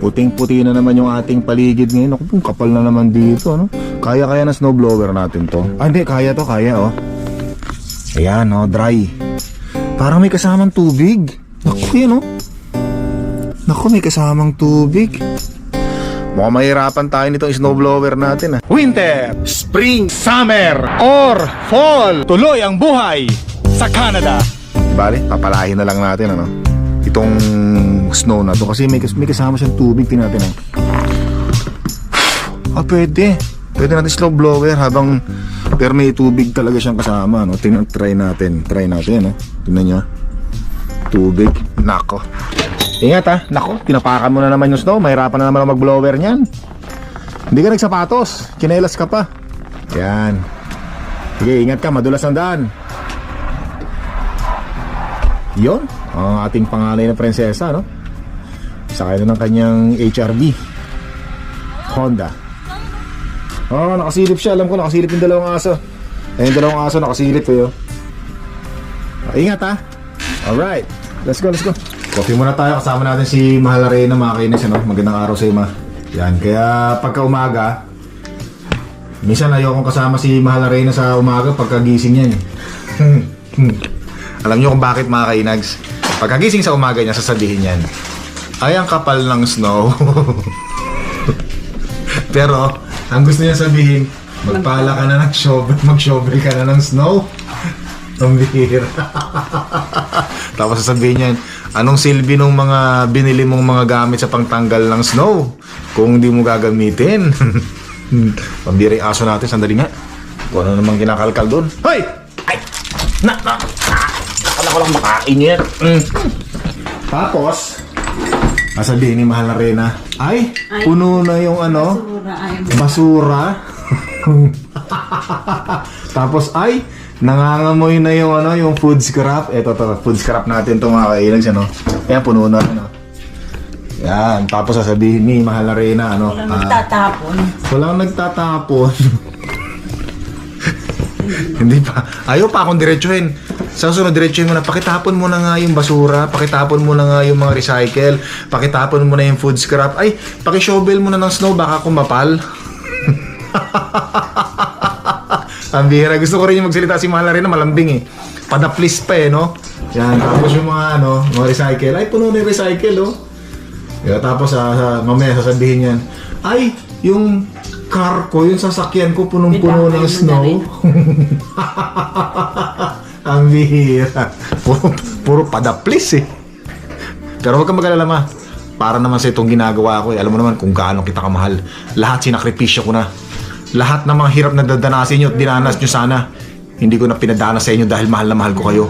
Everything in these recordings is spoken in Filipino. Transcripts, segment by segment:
Puting-puti na naman yung ating paligid ngayon. Ako, pong kapal na naman dito, no? Kaya-kaya na snowblower natin to. Ah, hindi, kaya to, kaya, oh. Ayan, oh, dry. Parang may kasamang tubig. Naku, yun, oh. Naku, may kasamang tubig. Mukhang mahirapan tayo nitong snowblower natin, ah. Winter, Spring, Summer, or Fall. Tuloy ang buhay sa Canada. Bale, papalahin na lang natin, ano? Itong snow na to. Kasi may, may kasama siyang tubig. Tingnan natin, ah. Ah, pwede. Pwede natin slow blower habang pero may tubig talaga siyang kasama, no? Tingnan, try natin. Try natin, no? Tingnan niyo. Tubig. Nako. Ingat, ha? Nako, tinapakan mo na naman yung snow. Mahirapan na naman ang mag-blower niyan. Hindi ka nagsapatos. Kinelas ka pa. Yan. Sige, ingat ka. Madulas ang daan. Yon, ang ating panganay na prinsesa, no? Sakay na ng kanyang HRV. Honda. Oh, nakasilip siya. Alam ko, nakasilip yung dalawang aso. Yung dalawang aso nakasilip eh, oh. Ah, Ingat, ha? Alright. Let's go, let's go. Coffee muna tayo. Kasama natin si Mahal Arena, mga kainis, ano? Magandang araw sa ima. Yan, kaya pagka umaga, minsan ayokong kasama si Mahal Arena sa umaga pagkagising yan. eh. Alam niyo kung bakit mga kainags? Pagkagising sa umaga niya, sasabihin niyan, ay ang kapal ng snow. Pero, ang gusto niya sabihin, magpala ka na ng shovel, mag-shovel ka na ng snow. Ang bihira. Tapos sasabihin niyan, anong silbi ng mga binili mong mga gamit sa pangtanggal ng snow kung hindi mo gagamitin? Pambira yung aso natin, sandali nga. Kung ano namang kinakalkal doon. Hoy! Ay! Na, na, na! Akala ko lang makain yan. Mm. Tapos, sasabihin ni Mahal na Rena, ay, puno na yung ano, mo. basura. Tapos ay nangangamoy na yung ano, yung food scrap. Ito to, food scrap natin to mga kailags ano. Kaya puno na ano. Yan, tapos sasabihin ni Mahal na Reyna ano, Walang ah, nagtatapon. walang nagtatapon. Hindi pa. Ayaw pa akong diretsuhin. Sa susunod, diretsuhin mo na. Pakitapon mo na nga yung basura. Pakitapon mo na nga yung mga recycle. Pakitapon mo na yung food scrap. Ay, pakishovel mo na ng snow. Baka kumapal. Ang bihira. Gusto ko rin yung magsalita si Mahal rin na malambing eh. Padaplis pa eh, no? Yan. Tapos yung mga ano, mga recycle. Ay, puno na yung recycle, oh. Yeah, tapos sa mamaya sasabihin yan, ay, yung car ko, yung sasakyan ko punong-puno ng snow. Ang bihira. Puro, puro padaplis eh. Pero huwag kang mag-alala ma. Para naman sa itong ginagawa ko eh. Alam mo naman kung gaano kita kamahal. Lahat sinakripisyo ko na. Lahat ng mga hirap na dadanasin nyo at dinanas nyo sana. Hindi ko na pinadanas sa inyo dahil mahal na mahal ko kayo.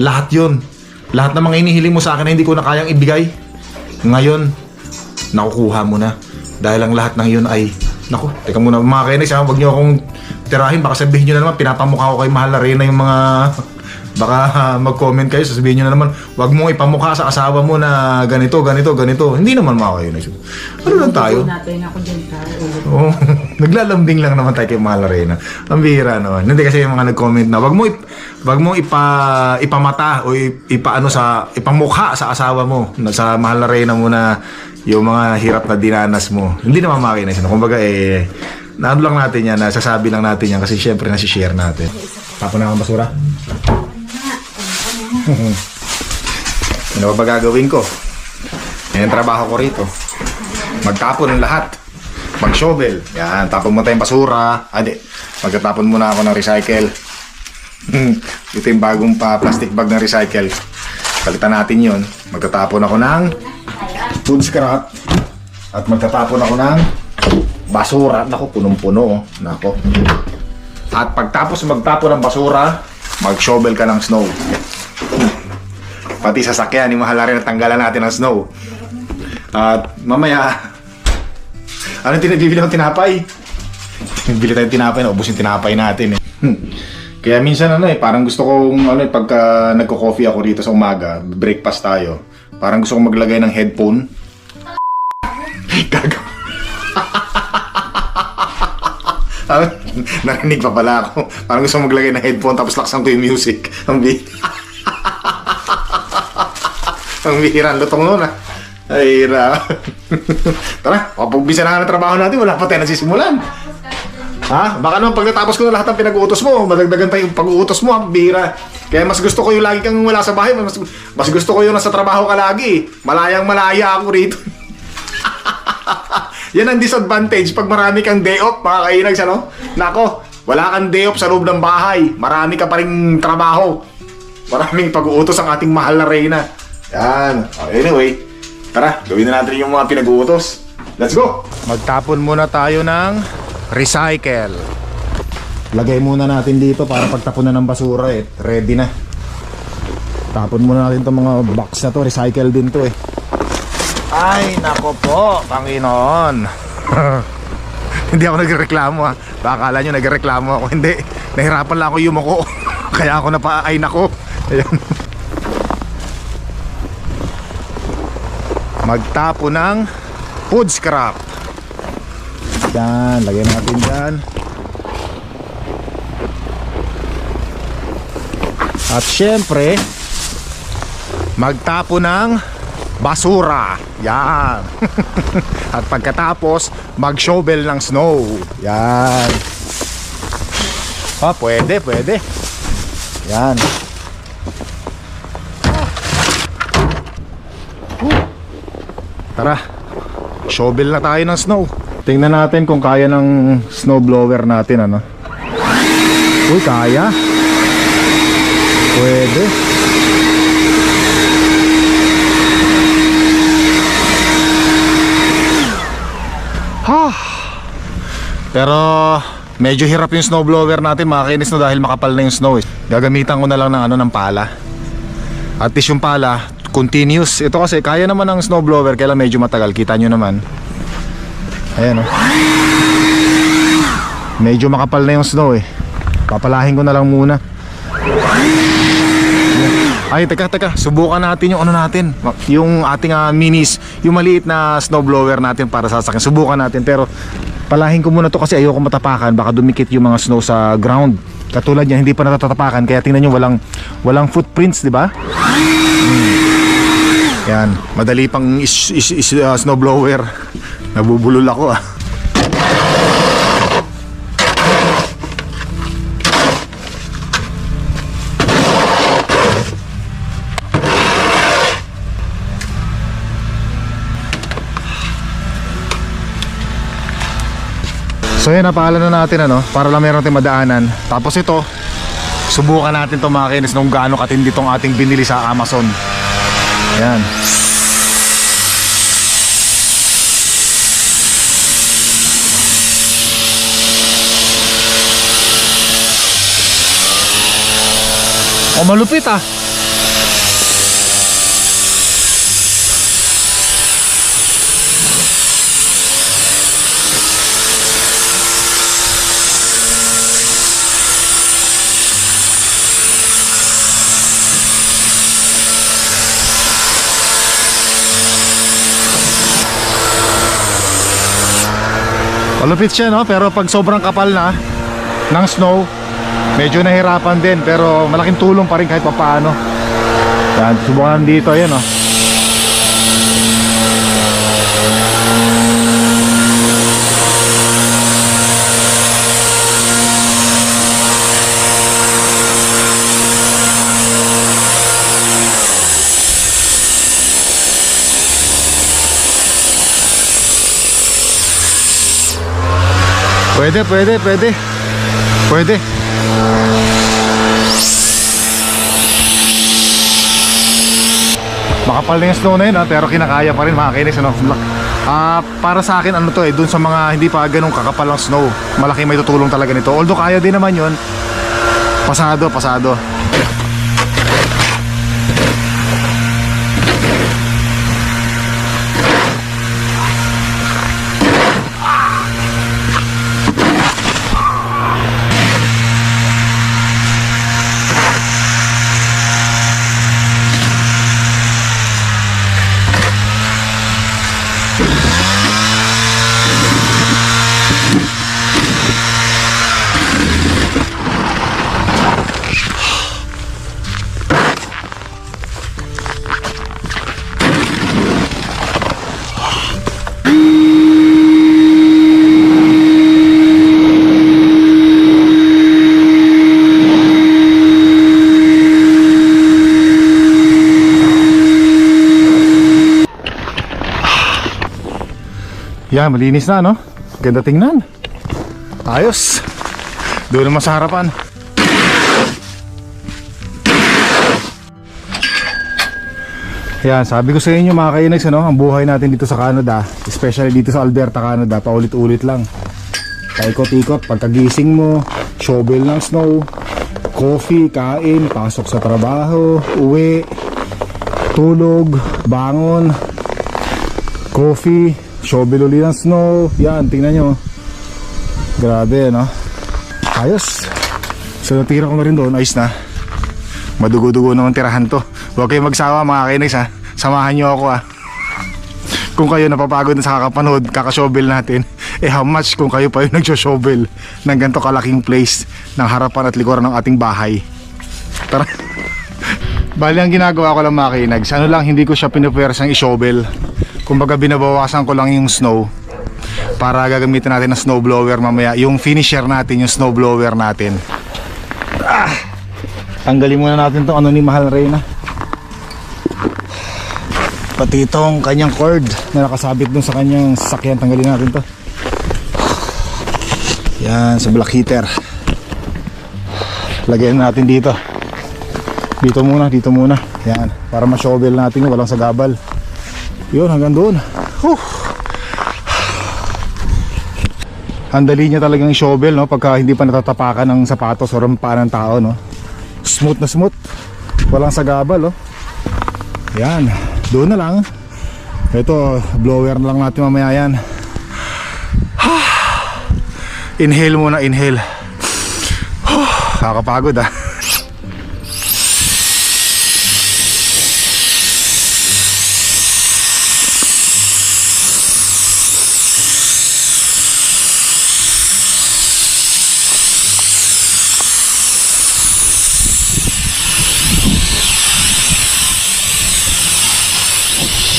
Lahat yun. Lahat ng mga inihiling mo sa akin na hindi ko na kayang ibigay. Ngayon, nakukuha mo na. Dahil ang lahat ng yun ay... Naku, teka muna mga kainis ha, huwag niyo akong tirahin. Baka sabihin niyo na naman, pinapamukha ko kay Mahal na Reyna yung mga... Baka ah, mag-comment kayo, sasabihin niyo na naman, huwag mong ipamukha sa asawa mo na ganito, ganito, ganito. Hindi naman mga kainis. Ano lang tayo? Natin ako dyan ulo. Oo. Naglalambing lang naman tayo kay Mahal Arena. Ang bihira naman. Hindi kasi yung mga nag-comment na wag mo ip, wag mo ipa ipamata o ip- ipaano sa ipamukha sa asawa mo na sa Mahal Arena mo na yung mga hirap na dinanas mo. Hindi naman makinis. Kumbaga eh naano lang natin yan, nasasabi lang natin yan kasi syempre nasi-share natin. Tapon na akong basura. ano ba gagawin ko? Yan ang trabaho ko rito. Magtapon ng lahat. Mag-shovel. Yan, tapon mo tayong basura. Ah, di. Magtatapon muna ako ng recycle. Ito yung bagong pa plastic bag ng recycle. Palitan natin yon. Magtatapon ako ng food scrap. At magtatapon ako ng basura. Nako, punong-puno. oh. Nako. At pagtapos magtapon ng basura, mag-shovel ka ng snow. Pati sasakyan, ni Mahal rin tanggalan natin ng snow. At mamaya, ano tinabibili ng tinapay? Bili tayong tinapay, naubos yung tinapay natin eh. Hmm. Kaya minsan ano eh, parang gusto kong ano eh, pagka nagko-coffee ako dito sa umaga, breakfast tayo, parang gusto kong maglagay ng headphone. Gago. Ah, Narinig pa pala ako. Parang gusto kong maglagay ng headphone tapos laksan ko yung music. Ang bi... Ang bihira, ang lutong nun ah. Ay, ra. Tara, papagbisa na nga ng trabaho natin, wala pa tayo nasisimulan. Ha? Baka naman pag natapos ko na lahat ng pinag-uutos mo, madagdagan pa yung pag-uutos mo, ha? Bira. Kaya mas gusto ko yung lagi kang wala sa bahay, mas, mas gusto ko yung nasa trabaho ka lagi. Malayang malaya ako rito. Yan ang disadvantage pag marami kang day off, mga kainags, ano? Nako, wala kang day off sa loob ng bahay. Marami ka pa rin trabaho. Maraming pag-uutos ang ating mahal na Reyna. Yan. Oh, anyway, tara, gawin na natin yung mga pinag-uutos. Let's go! Magtapon muna tayo ng recycle. Lagay muna natin dito para pagtapon na ng basura eh. Ready na. Tapon muna natin itong mga box na to. Recycle din to eh. Ay, nako po, Panginoon. Hindi ako nagreklamo ha. Baka akala nyo nagreklamo ako. Hindi, nahirapan lang ako yumuko. Kaya ako na pa, ay nako. Ayan. Magtapo ng food scrap. Yan, lagay natin dyan. At syempre, magtapo ng basura. Yan. At pagkatapos, mag-shovel ng snow. Yan. Ah, pwede, pwede. Yan. Tara, shovel na tayo ng snow. Tingnan natin kung kaya ng snow blower natin, ano. Uy, kaya. Pwede. Ha. Pero medyo hirap yung snowblower natin mga kainis no dahil makapal na yung snow eh. Gagamitan ko na lang ng ano ng pala. At least yung pala continuous. Ito kasi kaya naman ng snowblower kaya medyo matagal. Kita nyo naman. Ayan oh. Medyo makapal na yung snow eh. Papalahin ko na lang muna. Ay, teka, teka. Subukan natin yung ano natin. Yung ating ah, minis, yung maliit na snowblower natin para sasakyan. Subukan natin. Pero palahin ko muna to kasi ayoko matapakan. Baka dumikit yung mga snow sa ground. Katulad niya, hindi pa natatapakan. Kaya tingnan nyo, walang, walang footprints, di ba? Hmm. Yan. Madali pang is, is, is, ah, snowblower. Nabubulol ako ah. So yan, napaalan na natin ano, para lang meron tayong madaanan. Tapos ito, subukan natin to mga kinis nung gaano katindi tong ating binili sa Amazon. Oh, malupit ah. Malupit siya no, pero pag sobrang kapal na ng snow, medyo nahirapan din pero malaking tulong pa rin kahit papaano. Yan, subukan dito, ayan oh. Pwede, pwede, pwede. Pwede. Makapal na yung snow na yun pero kinakaya pa rin mga ano. Ah, para sa akin ano to eh, dun sa mga hindi pa ganun kakapal ang snow, malaki may tutulong talaga nito. Although kaya din naman yun, pasado, pasado. Yan, malinis na, no? Ganda tingnan. Ayos. Doon naman sa harapan. Yan, sabi ko sa inyo mga kainags, ano, ang buhay natin dito sa Canada, especially dito sa Alberta, Canada, paulit-ulit lang. Paikot-ikot, pagkagising mo, shovel ng snow, coffee, kain, pasok sa trabaho, uwi, tulog, bangon, coffee, shovel uli ng snow. Yan, tingnan nyo. Grabe, no? Ayos. So, natira ko na rin doon. Ayos na. Madugo-dugo naman tirahan to. Huwag kayong magsawa mga kainis ha. Samahan nyo ako ha. Kung kayo napapagod na sa kakapanood, kakashovel natin, eh how much kung kayo pa yung nagsho-shovel ng ganito kalaking place ng harapan at likuran ng ating bahay. Tara. Bali ang ginagawa ko lang mga kainags, ano lang hindi ko siya pinupersang i-shovel. Kumbaga binabawasan ko lang yung snow para gagamitin natin ng snow blower mamaya. Yung finisher natin, yung snow blower natin. Ah! Tanggalin muna natin tong ano ni Mahal Reyna. Pati itong kanyang cord na nakasabit dun sa kanyang sasakyan. Tanggalin natin to. Yan, sa black heater. Lagyan natin dito. Dito muna, dito muna. Yan, para ma-shovel natin walang sagabal. Yun, hanggang doon. Whew. Ang dali niya talagang shovel, no? Pagka hindi pa natatapakan ng sapatos o rampa ng tao, no? Smooth na smooth. Walang sagabal, oh. Yan. Doon na lang. Ito, blower na lang natin mamaya yan. Inhale muna, inhale. Kakapagod, ah.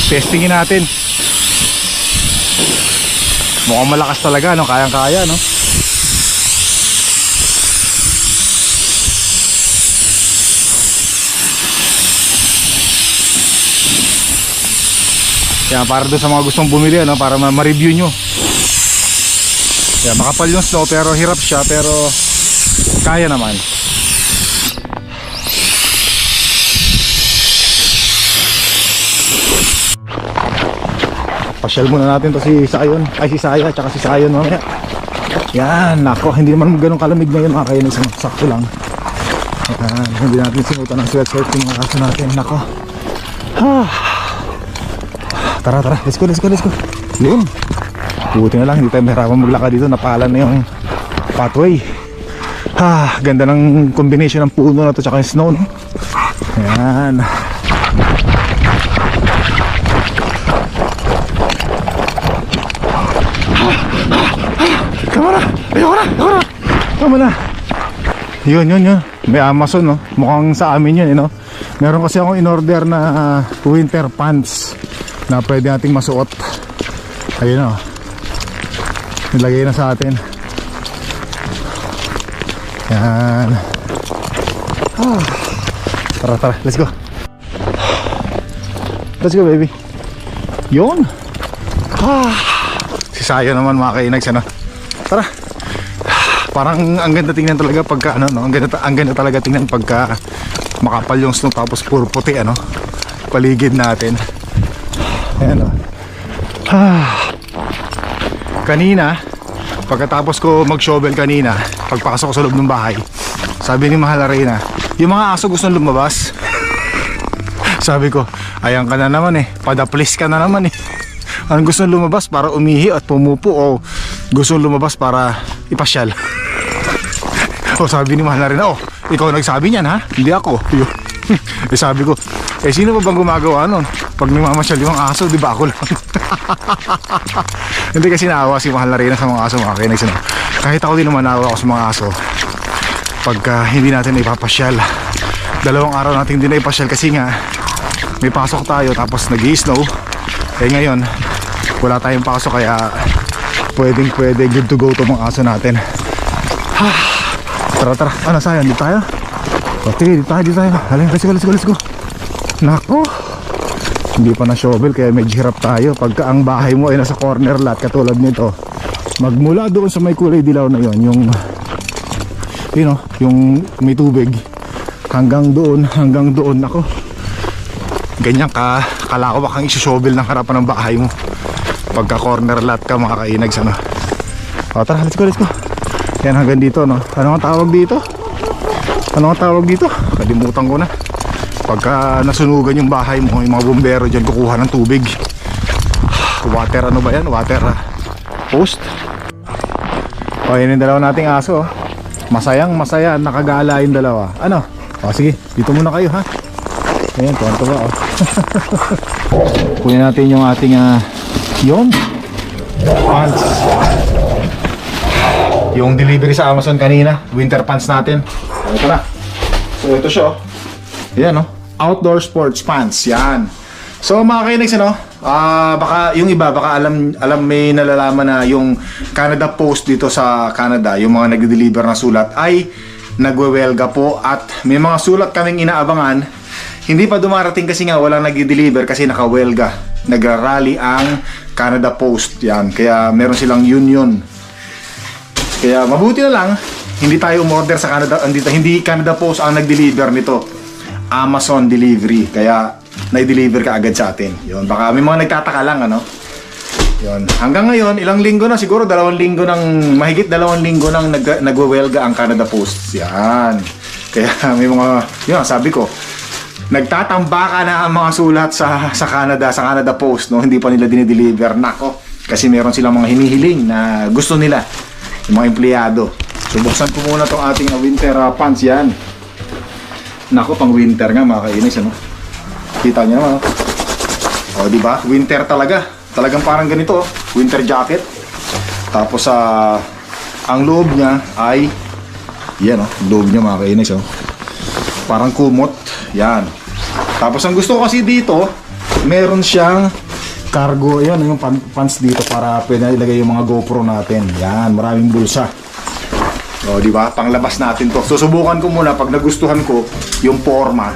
Testingin natin. Mukhang malakas talaga, no? Kayang-kaya, no? Yan, para doon sa mga gustong bumili, ano? Para ma- ma-review nyo. Yan, makapal yung snow, pero hirap siya, pero kaya naman. Pasyal muna natin to si Sayon. Ay, si Saya, tsaka si Sayon mamaya. Yan, nako, hindi naman ganun kalamig ngayon mga kayo. Sakto lang. Yan, hindi natin sinutan ng sweatshirt yung mga kaso natin. Nako. Ah. Tara, tara. Let's go, let's go, let's go. Yun. Buti na lang, hindi tayo mahirapan maglakad dito. Napalan na yung pathway. Ah, ganda ng combination ng puno na to tsaka yung snow, no? Yan. Ayoko na! Ayoko na! Tama na! Yun, yun, yun. May Amazon, no? Mukhang sa amin yun, eh, no? Meron kasi akong in-order na ah, winter pants na pwede nating masuot. Ayun, no? Nilagay na sa atin. Yan. Ah. Tara, tara. Let's go. Let's go, baby. Yun. Ah. Si Sayo naman mga kainags, ano? Tara. Parang ang ganda tingnan talaga pagka ano, no? Ang ganda, ang ganda talaga tingnan pagka makapal yung snow tapos puro puti, ano? Paligid natin. Ayan, oh. Ah. Kanina, pagkatapos ko mag-shovel kanina, pagpasok ko sa loob ng bahay, sabi ni Mahal Arena, yung mga aso gusto lumabas. sabi ko, ayan ka na naman eh, padaplis ka na naman eh. Ang gusto lumabas para umihi at pumupo o gusto lumabas para ipasyal. o sabi ni Mahal Arena, oh, ikaw nagsabi niyan ha, hindi ako. Yun. eh sabi ko, eh sino ba bang gumagawa nun? Pag namamasyal yung aso, di ba ako lang? Hindi kasi naawa si Mahal na rin sa mga aso mga kainis. No? Kahit ako din naman naawa ako sa mga aso. Pagka hindi natin ipapasyal. Dalawang araw natin din na ipasyal kasi nga may pasok tayo tapos nag snow Eh ngayon, wala tayong pasok kaya pwedeng pwede good to go to mga aso natin. Ha, tara tara, ano sayang, dito tayo? O sige, dito tayo, dito tayo. Halika, let's go, let's go, let's go. Nako. Hindi pa na shovel kaya medyo hirap tayo. Pagka ang bahay mo ay nasa corner lot katulad nito. Magmula doon sa may kulay dilaw na yon yung you know, yung may tubig hanggang doon, hanggang doon ako. Ganyan ka, kala ko bakang isushovel ng harapan ng bahay mo. Pagka corner lot ka makakainag sana. O tara, let's go, let's go. Yan hanggang dito, no? Ano ang tawag dito? Ano ang tawag dito? Kalimutan ko na. Pagka nasunugan yung bahay mo, yung mga bumbero dyan kukuha ng tubig. Water ano ba yan? Water ah, post. O yun yung dalawa nating aso. oh. Masayang masaya, nakagala yung dalawa. Ano? O sige, dito muna kayo ha. Ayan, tuwan-tuwa oh. Kunin natin yung ating ah, yun. Pants. Yung delivery sa Amazon kanina, winter pants natin. Ito na. So ito siya oh. Yan oh. Outdoor sports pants. Yan. So mga kainex ano, ah baka yung iba baka alam alam may nalalaman na yung Canada Post dito sa Canada, yung mga nagde-deliver na sulat ay nagwewelga po at may mga sulat kaming inaabangan. Hindi pa dumarating kasi nga walang nagde-deliver kasi nakawelga. Nagrarally ang Canada Post. Yan. Kaya meron silang union kaya mabuti na lang, hindi tayo umorder sa Canada, hindi, hindi Canada Post ang nag-deliver nito. Amazon delivery. Kaya na-deliver ka agad sa atin. Yun, baka may mga nagtataka lang ano. Yun. Hanggang ngayon, ilang linggo na siguro, dalawang linggo ng mahigit dalawang linggo nang nag nagwewelga ang Canada Post. Yan. Kaya may mga, yun, sabi ko, nagtatambaka na ang mga sulat sa sa Canada, sa Canada Post, no? Hindi pa nila dinideliver. Nako, kasi meron silang mga hinihiling na gusto nila yung mga empleyado. So buksan ko muna tong ating uh, winter uh, pants yan. Nako, pang winter nga mga kainis, ano? Kita niyo naman, oh. Oh, di ba? Winter talaga. Talagang parang ganito, oh. winter jacket. Tapos sa ang loob niya ay yan oh, loob niya mga kainis, oh. Parang kumot. Yan. Tapos ang gusto ko kasi dito, meron siyang cargo. Yan, yung pan- pants dito para pwede ilagay yung mga GoPro natin. Yan, maraming bulsa. O, di ba? Panglabas natin to. Susubukan ko muna pag nagustuhan ko yung forma,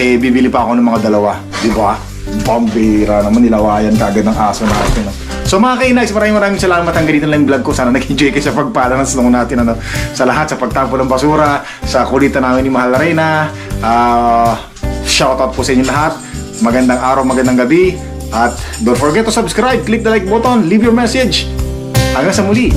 eh bibili pa ako ng mga dalawa, di ba? Pambira naman nilawayan kagad ng aso natin. So mga kainags, maraming maraming salamat ang ganito lang yung vlog ko. Sana nag-enjoy kayo sa pagpala ng natin ano, sa lahat, sa pagtapo ng basura, sa kulitan namin ni Mahal na Reyna. Ah, shoutout po sa inyo lahat. Magandang araw, magandang gabi. At don't forget to subscribe, click the like button, leave your message. Hanggang sa muli.